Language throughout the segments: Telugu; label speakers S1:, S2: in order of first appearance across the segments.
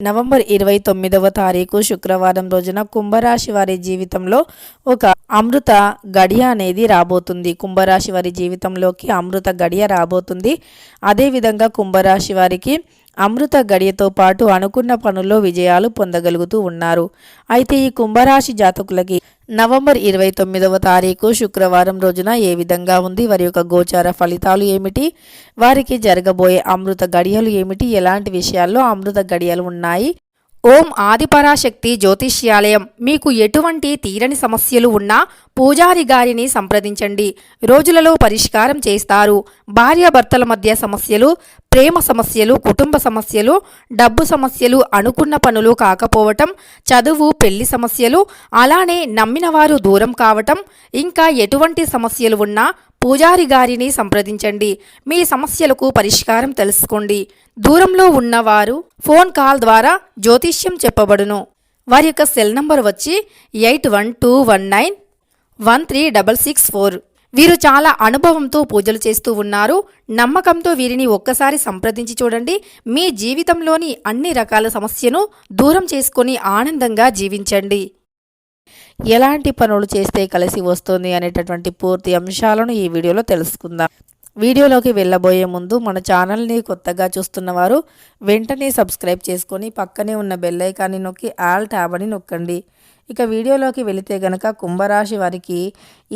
S1: నవంబర్ ఇరవై తొమ్మిదవ తారీఖు శుక్రవారం రోజున కుంభరాశి వారి జీవితంలో ఒక అమృత గడియ అనేది రాబోతుంది. కుంభరాశి వారి జీవితంలోకి అమృత గడియ రాబోతుంది. అదేవిధంగా కుంభరాశి వారికి అమృత గడియతో పాటు అనుకున్న పనుల్లో విజయాలు పొందగలుగుతూ ఉన్నారు. అయితే ఈ కుంభరాశి జాతకులకి నవంబర్ ఇరవై తొమ్మిదవ తారీఖు శుక్రవారం రోజున ఏ విధంగా ఉంది? వారి యొక్క గోచార ఫలితాలు ఏమిటి? వారికి జరగబోయే అమృత గడియలు ఏమిటి? ఎలాంటి విషయాల్లో అమృత గడియలు ఉన్నాయి?
S2: ఓం ఆదిపరాశక్తి జ్యోతిష్యాలయం. మీకు ఎటువంటి తీరని సమస్యలు ఉన్నా పూజారి గారిని సంప్రదించండి. రోజులలో పరిష్కారం చేస్తారు. భార్యాభర్తల మధ్య సమస్యలు ప్రేమ సమస్యలు కుటుంబ సమస్యలు డబ్బు సమస్యలు అనుకున్న పనులు కాకపోవటం చదువు పెళ్ళి సమస్యలు అలానే నమ్మిన వారు దూరం కావటం ఇంకా ఎటువంటి సమస్యలు ఉన్నా పూజారి గారిని సంప్రదించండి. మీ సమస్యలకు పరిష్కారం తెలుసుకోండి. దూరంలో ఉన్నవారు ఫోన్ కాల్ ద్వారా జ్యోతిష్యం చెప్పబడును. వారి యొక్క సెల్ నంబర్ వచ్చి eight one two one nine one three double six four. వీరు చాలా అనుభవంతో పూజలు చేస్తూ ఉన్నారు. నమ్మకంతో వీరిని ఒక్కసారి సంప్రదించి చూడండి. మీ జీవితంలోని అన్ని రకాల సమస్యను దూరం చేసుకొని ఆనందంగా జీవించండి.
S1: ఎలాంటి పనులు చేస్తే కలిసి వస్తుంది అనేటటువంటి పూర్తి అంశాలను ఈ వీడియోలో తెలుసుకుందాం. వీడియోలోకి వెళ్ళబోయే ముందు మన ఛానల్ని కొత్తగా చూస్తున్నవారు వెంటనే సబ్స్క్రైబ్ చేసుకొని పక్కనే ఉన్న బెల్ ఐకాన్ని నొక్కి ఆల్ ట్యాబ్ అని నొక్కండి. ఇక వీడియోలోకి వెళితే గనక కుంభరాశి వారికి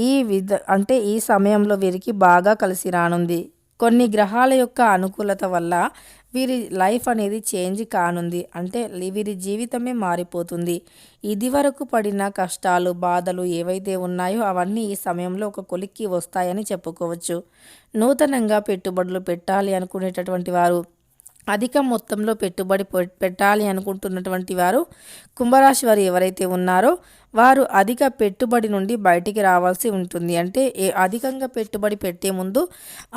S1: ఈ విధ అంటే ఈ సమయంలో వీరికి బాగా కలిసి రానుంది. కొన్ని గ్రహాల యొక్క అనుకూలత వల్ల వీరి లైఫ్ అనేది చేంజ్ కానుంది. అంటే వీరి జీవితమే మారిపోతుంది. ఇదివరకు పడిన కష్టాలు బాధలు ఏవైతే ఉన్నాయో అవన్నీ ఈ సమయంలో ఒక కొలిక్కి వస్తాయని చెప్పుకోవచ్చు. నూతనంగా పెట్టుబడులు పెట్టాలి అనుకునేటటువంటి వారు అధిక మొత్తంలో పెట్టుబడి పె- పెట్టాలి అనుకుంటున్నటువంటి వారు కుంభరాశి వారు ఎవరైతే ఉన్నారో వారు అధిక పెట్టుబడి నుండి బయటికి రావాల్సి ఉంటుంది. అంటే ఏ అధికంగా పెట్టుబడి పెట్టే ముందు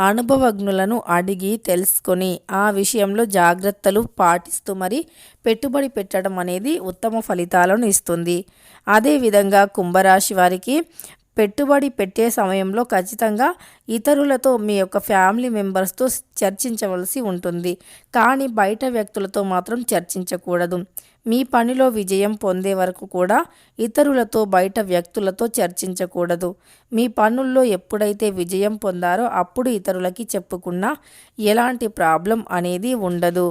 S1: అనుభవజ్ఞులను అడిగి తెలుసుకొని ఆ విషయంలో జాగ్రత్తలు పాటిస్తూ మరి పెట్టుబడి పెట్టడం అనేది ఉత్తమ ఫలితాలను ఇస్తుంది. అదేవిధంగా కుంభరాశి వారికి పెట్టుబడి పెట్టే సమయంలో ఖచ్చితంగా ఇతరులతో మీ యొక్క ఫ్యామిలీ మెంబర్స్తో చర్చించవలసి ఉంటుంది. కానీ బయట వ్యక్తులతో మాత్రం చర్చించకూడదు. మీ పనిలో విజయం పొందే వరకు కూడా ఇతరులతో బయట వ్యక్తులతో చర్చించకూడదు. మీ పనుల్లో ఎప్పుడైతే విజయం పొందారో అప్పుడు ఇతరులకి చెప్పుకున్నా ఎలాంటి ప్రాబ్లం అనేది ఉండదు.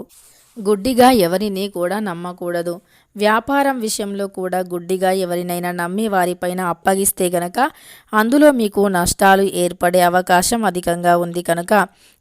S1: గుడ్డిగా ఎవరిని కూడా నమ్మకూడదు. వ్యాపారం విషయంలో కూడా గుడ్డిగా ఎవరినైనా నమ్మి వారిపైన అప్పగిస్తే గనక అందులో మీకు నష్టాలు ఏర్పడే అవకాశం అధికంగా ఉంది కనుక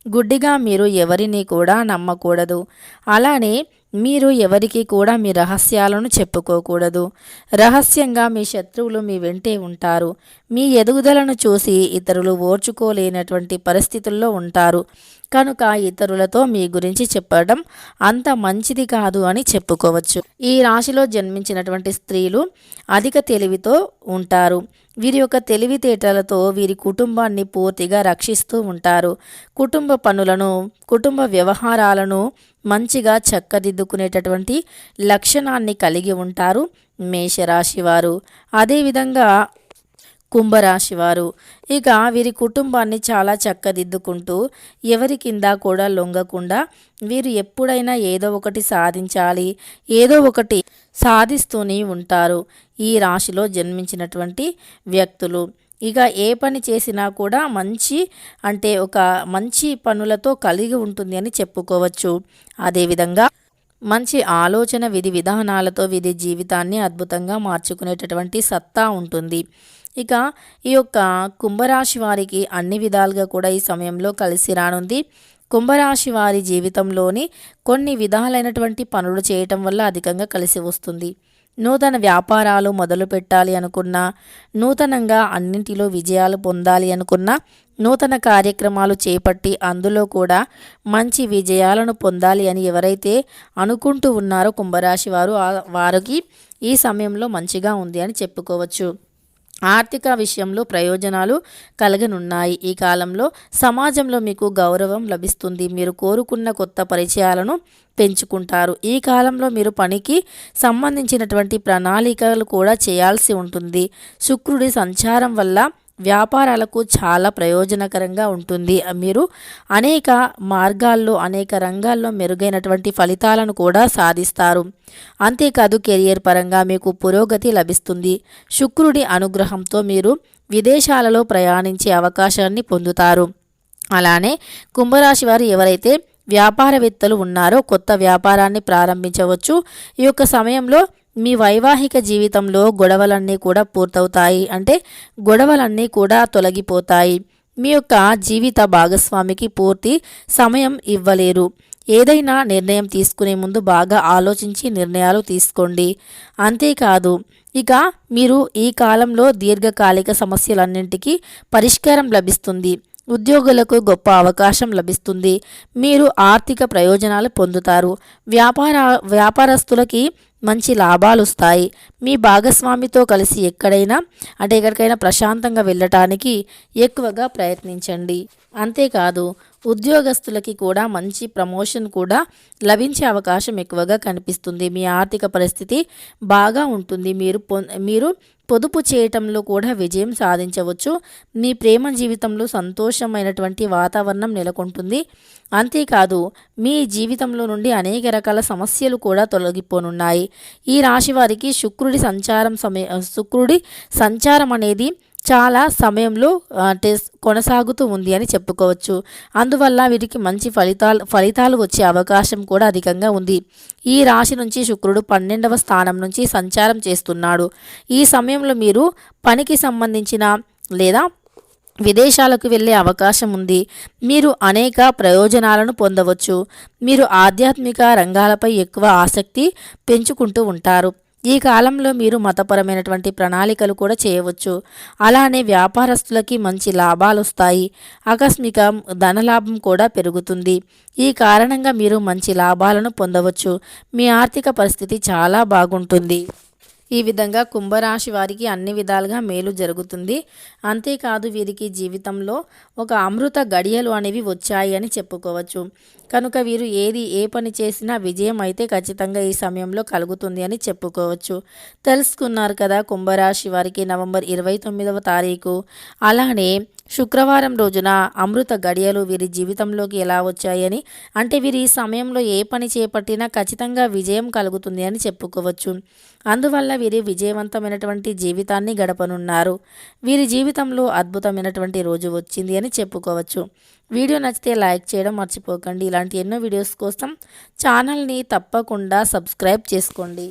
S1: గుడ్డిగా మీరు ఎవరిని కూడా నమ్మకూడదు. అలానే మీరు ఎవరికీ కూడా మీ రహస్యాలను చెప్పుకోకూడదు. రహస్యంగా మీ శత్రువులు మీ వెంటే ఉంటారు. మీ ఎదుగుదలను చూసి ఇతరులు ఓర్చుకోలేనటువంటి పరిస్థితుల్లో ఉంటారు. కనుక ఇతరులతో మీ గురించి చెప్పడం అంత మంచిది కాదు అని చెప్పుకోవచ్చు. ఈ రాశిలో జన్మించినటువంటి స్త్రీలు అధిక తెలివితో ఉంటారు. వీరి యొక్క తెలివితేటలతో వీరి కుటుంబాన్ని పూర్తిగా రక్షిస్తూ ఉంటారు. కుటుంబ పనులను కుటుంబ వ్యవహారాలను మంచిగా చక్కదిద్దుకునేటటువంటి లక్షణాన్ని కలిగి ఉంటారు మేషరాశి వారు. అదేవిధంగా కుంభరాశి వారు. ఇక వీరి కుటుంబాన్ని చాలా చక్కదిద్దుకుంటూ ఎవరి కింద కూడా లొంగకుండా వీరు ఎప్పుడైనా ఏదో ఒకటి సాధించాలి ఏదో ఒకటి సాధిస్తూనే ఉంటారు. ఈ రాశిలో జన్మించినటువంటి వ్యక్తులు. ఇక ఏ పని చేసినా కూడా మంచి అంటే ఒక మంచి పనులతో కలిగి ఉంటుంది అని చెప్పుకోవచ్చు. అదేవిధంగా మంచి ఆలోచన విధి విధానాలతో విధి జీవితాన్ని అద్భుతంగా మార్చుకునేటటువంటి సత్తా ఉంటుంది. ఇక ఈ యొక్క కుంభరాశి వారికి అన్ని విధాలుగా కూడా ఈ సమయంలో కలిసి రానుంది. కుంభరాశి వారి జీవితంలోని కొన్ని విధాలైనటువంటి పనులు చేయటం వల్ల అధికంగా కలిసి వస్తుంది. నూతన వ్యాపారాలు మొదలు పెట్టాలి అనుకున్నా నూతనంగా అన్నింటిలో విజయాలు పొందాలి అనుకున్నా నూతన కార్యక్రమాలు చేపట్టి అందులో కూడా మంచి విజయాలను పొందాలి అని ఎవరైతే అనుకుంటూ ఉన్నారో కుంభరాశి వారు వారికి ఈ సమయంలో మంచిగా ఉంది అని చెప్పుకోవచ్చు. ఆర్థిక విషయంలో ప్రయోజనాలు కలగనున్నాయి. ఈ కాలంలో సమాజంలో మీకు గౌరవం లభిస్తుంది. మీరు కోరుకున్న కొత్త పరిచయాలను పెంచుకుంటారు. ఈ కాలంలో మీరు పనికి సంబంధించినటువంటి ప్రణాళికలు కూడా చేయాల్సి ఉంటుంది. శుక్రుడి సంచారం వల్ల వ్యాపారాలకు చాలా ప్రయోజనకరంగా ఉంటుంది. మీరు అనేక మార్గాల్లో అనేక రంగాల్లో మెరుగైనటువంటి ఫలితాలను కూడా సాధిస్తారు. అంతేకాదు కెరియర్ పరంగా మీకు పురోగతి లభిస్తుంది. శుక్రుడి అనుగ్రహంతో మీరు విదేశాలలో ప్రయాణించే అవకాశాన్ని పొందుతారు. అలానే కుంభరాశి వారు ఎవరైతే వ్యాపారవేత్తలు ఉన్నారో కొత్త వ్యాపారాన్ని ప్రారంభించవచ్చు. ఈ యొక్క సమయంలో మీ వైవాహిక జీవితంలో గొడవలన్నీ కూడా పూర్తవుతాయి. అంటే గొడవలన్నీ కూడా తొలగిపోతాయి. మీ యొక్క జీవిత భాగస్వామికి పూర్తి సమయం ఇవ్వలేరు. ఏదైనా నిర్ణయం తీసుకునే ముందు బాగా ఆలోచించి నిర్ణయాలు తీసుకోండి. అంతేకాదు ఇక మీరు ఈ కాలంలో దీర్ఘకాలిక సమస్యలన్నింటికీ పరిష్కారం లభిస్తుంది. ఉద్యోగులకు గొప్ప అవకాశం లభిస్తుంది. మీరు ఆర్థిక ప్రయోజనాలు పొందుతారు. వ్యాపార వ్యాపారస్తులకి మంచి లాభాలు వస్తాయి. మీ భాగస్వామితో కలిసి ఎక్కడైనా అంటే ఎక్కడికైనా ప్రశాంతంగా వెళ్ళటానికి ఎక్కువగా ప్రయత్నించండి. అంతేకాదు ఉద్యోగస్తులకి కూడా మంచి ప్రమోషన్ కూడా లభించే అవకాశం ఎక్కువగా కనిపిస్తుంది. మీ ఆర్థిక పరిస్థితి బాగా ఉంటుంది. మీరు పొ మీరు పొదుపు చేయటంలో కూడా విజయం సాధించవచ్చు. మీ ప్రేమ జీవితంలో సంతోషమైనటువంటి వాతావరణం నెలకొంటుంది. అంతేకాదు మీ జీవితంలో నుండి అనేక రకాల సమస్యలు కూడా తొలగిపోనున్నాయి. ఈ రాశి వారికి శుక్రుడి సంచారం సమయ శుక్రుడి సంచారం అనేది చాలా సమయంలో అంటే కొనసాగుతూ ఉంది అని చెప్పుకోవచ్చు. అందువల్ల వీరికి మంచి ఫలితాలు ఫలితాలు వచ్చే అవకాశం కూడా అధికంగా ఉంది. ఈ రాశి నుంచి శుక్రుడు పన్నెండవ స్థానం నుంచి సంచారం చేస్తున్నాడు. ఈ సమయంలో మీరు పనికి సంబంధించిన లేదా విదేశాలకు వెళ్ళే అవకాశం ఉంది. మీరు అనేక ప్రయోజనాలను పొందవచ్చు. మీరు ఆధ్యాత్మిక రంగాలపై ఎక్కువ ఆసక్తి పెంచుకుంటూ ఉంటారు. ఈ కాలంలో మీరు మతపరమైనటువంటి ప్రణాళికలు కూడా చేయవచ్చు. అలానే వ్యాపారస్తులకి మంచి లాభాలు వస్తాయి. ఆకస్మిక ధనలాభం కూడా పెరుగుతుంది. ఈ కారణంగా మీరు మంచి లాభాలను పొందవచ్చు. మీ ఆర్థిక పరిస్థితి చాలా బాగుంటుంది. ఈ విధంగా కుంభరాశి వారికి అన్ని విధాలుగా మేలు జరుగుతుంది. అంతేకాదు వీరికి జీవితంలో ఒక అమృత గడియలు అనేవి వచ్చాయి అని చెప్పుకోవచ్చు. కనుక వీరు ఏది ఏ పని చేసినా విజయం అయితే ఖచ్చితంగా ఈ సమయంలో కలుగుతుంది అని చెప్పుకోవచ్చు. తెలుసుకున్నారు కదా కుంభరాశి వారికి నవంబర్ ఇరవై తొమ్మిదవ తారీఖు. అలానే శుక్రవారం రోజున అమృత గడియలు వీరి జీవితంలోకి ఎలా వచ్చాయని అంటే వీరి ఈ సమయంలో ఏ పని చేపట్టినా ఖచ్చితంగా విజయం కలుగుతుంది అని చెప్పుకోవచ్చు. అందువల్ల వీరి విజయవంతమైనటువంటి జీవితాన్ని గడపనున్నారు. వీరి జీవితంలో అద్భుతమైనటువంటి రోజు వచ్చింది అని చెప్పుకోవచ్చు. వీడియో నచ్చితే లైక్ చేయడం మర్చిపోకండి. ఇలాంటి ఎన్నో వీడియోస్ కోసం ఛానల్ని తప్పకుండా సబ్స్క్రైబ్ చేసుకోండి.